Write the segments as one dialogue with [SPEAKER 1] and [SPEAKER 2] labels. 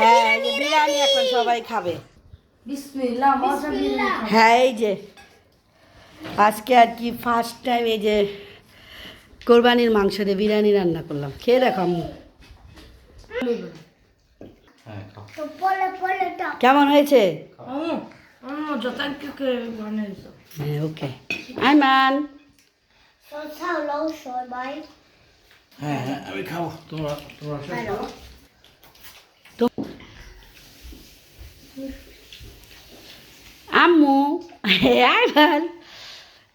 [SPEAKER 1] হ্যাঁ এই যে বিরিয়ানি এখন সবাই খাবে। হ্যাঁ এই যে। আজকে আর কি ফার্স্ট টাইম এই যে কোরবানির মাংস দিয়ে বিরিয়ানি রান্না করলাম। খেয়ে দেখো আম্মু।
[SPEAKER 2] হ্যাঁ
[SPEAKER 1] কেমন হয়েছে?
[SPEAKER 3] আম্মু আম্মু যত কে বানাইছো।
[SPEAKER 1] হ্যাঁ ওকে আইমান।
[SPEAKER 2] হ্যাঁ হ্যাঁ আমি খাব। তোমরা তোমরা সব খাও।
[SPEAKER 1] তো আম্মু আইমান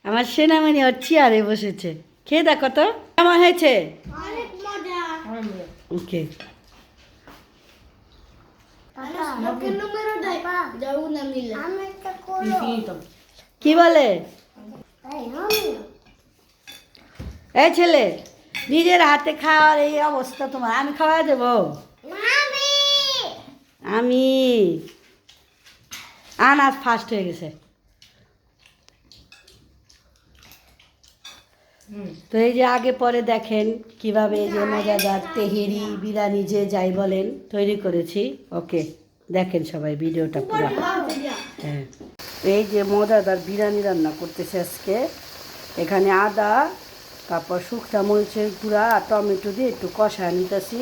[SPEAKER 1] আমার সেনামানি ওর চেয়ারে বসেছে। খেয়ে দেখো তো কেমন হয়েছে? ওকে। কি বলে? এই ছেলে নিজের হাতে খাওয়ার এই অবস্থা তোমার। আমি খাওয়া দেবো? আমি। আনাজ ফার্স্ট হয়ে গেছে। তো এই যে আগে পরে দেখেন কীভাবে এই যে মজাদার তেহেরি বিরিয়ানি যে যাই বলেন তৈরি করেছি। ওকে দেখেন সবাই ভিডিওটা পুরো। হ্যাঁ। এই যে মজাদার বিরিয়ানি রান্না করতেছে আজকে। এখানে আদা তারপর শুকনা মরিচের গুঁড়া আর টমেটো দিয়ে একটু কষা নিতেছি।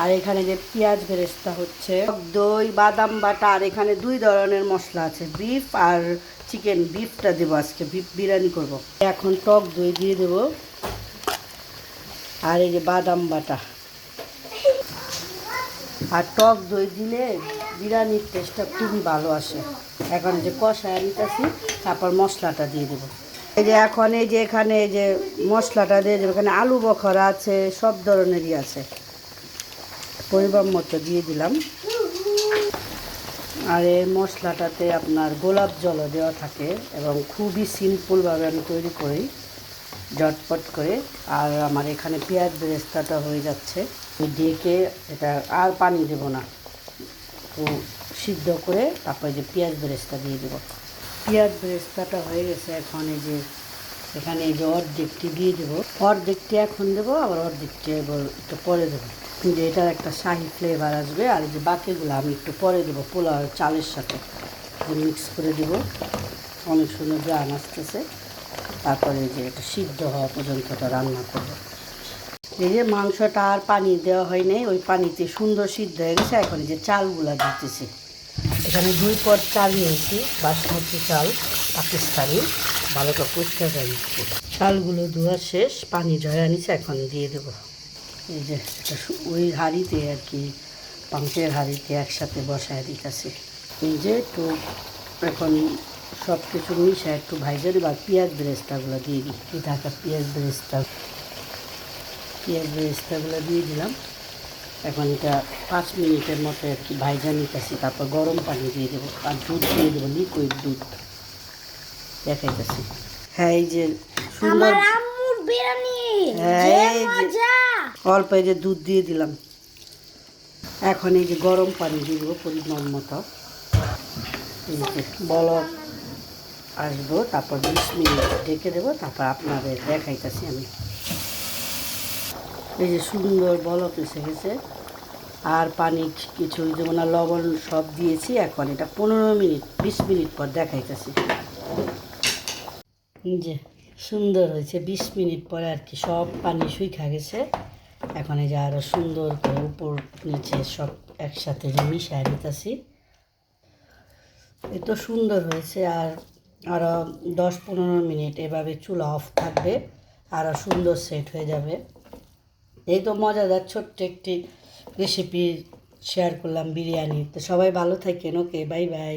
[SPEAKER 1] আর এখানে যে পেঁয়াজ বেরেস্তা হচ্ছে দই, বাদাম বাটা, আর এখানে দুই ধরনের মশলা আছে, বিফ আর চিকেন। বিফটা দেবো আজকে, বিফ বিরিয়ানি করব। এখন টক দই দিয়ে দেবো, আর এই যে বাদাম বাটা। আর টক দই দিলে বিরিয়ানির টেস্টটা খুবই ভালো আসে। এখন যে কষায় নিতেছি তারপর মশলাটা দিয়ে দেবো। এই যে এখন এই যে এখানে যে মশলাটা দিয়ে দেবো, এখানে আলু বখরা আছে, সব ধরনেরই আছে। পরিমাণ মতো দিয়ে দিলাম। আর এই মশলাটাতে আপনার গোলাপ জলও দেওয়া থাকে এবং খুবই সিম্পলভাবে আমি তৈরি করি, ঝটপট করে। আর আমার এখানে পেঁয়াজ বেরেস্তাটা হয়ে যাচ্ছে। ডেকে এটা আর পানি দেব না তো সিদ্ধ করে তারপরে যে পেঁয়াজ বেরেস্তা দিয়ে দেবো। পেঁয়াজ বেরেস্তাটা হয়ে গেছে এখন এই যে এখানে এই যে অর্ধেকটি দিয়ে দেবো। অর্ধেকটি এখন দেবো, আবার অর্ধেকটি এবার একটু পরে দেবো। যে এটার একটা শাহি ফ্লেভার আসবে, আর এই যে বাকিগুলো আমি একটু পরে দেবো পোলাও চালের সাথে। মিক্স করে দেবো। অনেক সুন্দর গ্রান আসতেছে। তারপরে যে এটা সিদ্ধ হওয়া পর্যন্ত এটা রান্না করব। এই যে মাংসটা আর পানি দেওয়া হয় নাই, ওই পানিতে সুন্দর সিদ্ধ হয়ে গেছে। এখন যে চালগুলা দিতেছি। এখানে দুই পট চাল নিয়েছি, বাসমতি চাল, পাকিস্তানি। ভালো করে পরিষ্কার করে চালগুলো ধোয়া শেষ, পানি জয়া নিচ্ছে এখন দিয়ে দেবো। এই যে ওই হাঁড়িতে আর কি পাম্পের হাঁড়িতে একসাথে বসায় দিতেছি। এই যে একটু এখন সব কিছু মিশায় একটু ভাইজে বা পেঁয়াজ বেরেস্তাগুলো দিয়ে দিই। ঢাকা পেঁয়াজ বেরেস্তা। পেঁয়াজ বেরেস্তাগুলো দিয়ে দিলাম। এখন এটা পাঁচ মিনিটের মতো আর কি ভাইজা নিতেছি, তারপর গরম পানি দিয়ে দেবো। আর দুধ দিয়ে দেবো লিকুইড দুধ। দেখাইতেছি। হ্যাঁ এই যে সুন্দর হ্যাঁ,
[SPEAKER 4] যে
[SPEAKER 1] এই যে-
[SPEAKER 4] মজা।
[SPEAKER 1] অল্প এই যে দুধ দিয়ে দিলাম। এখন এই যে গরম পানি দিয়ে দেবো পরিমাণ মতো। এই যে বলক আসব তারপর বিশ মিনিট ঢেকে দেবো তারপর আপনাদের দেখাইতেছি আমি। এই যে সুন্দর বলক এসে গেছে। আর পানি কিছু যেমন লবণ সব দিয়েছি এখন এটা পনেরো মিনিট বিশ মিনিট পর দেখাইতেছি। যে সুন্দর হয়েছে, বিশ মিনিট পরে আর কি সব পানি শুইখা গেছে। এখন এই যে আরও সুন্দর করে উপর নিচে সব একসাথে যে মিশায় নিতেছি এ তো সুন্দর হয়েছে আর আরও দশ পনেরো মিনিট এভাবে চুলা অফ থাকবে আরও সুন্দর সেট হয়ে যাবে। এই তো মজাদার ছোট্ট একটি রেসিপি শেয়ার করলাম বিরিয়ানি। তো সবাই ভালো থাকেন ওকে বাই বাই